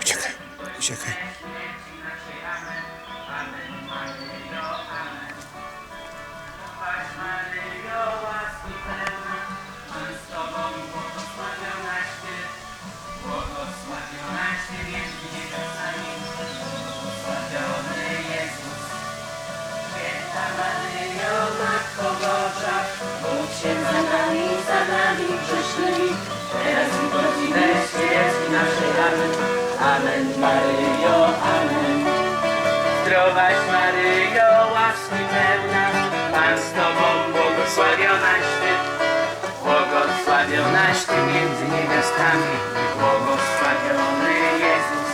Uciekaj, uciekaj. Się za nami, za nami grzesznymi, teraz i godzinę śmierci naszej. Amen. Amen, Maryjo, Amen. Zdrowaś Maryjo, łaski pełna, Pan z Tobą błogosławionaś Ty, błogosławionaś Ty między niewiastami błogosławiony Jezus.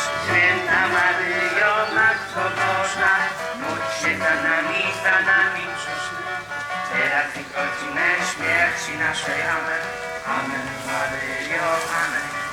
Święta Maryjo, Matko Boża, módl się za nami, za nami teraz i w godzinę śmierci naszej. Amen. Amen, Maryjo, Amen.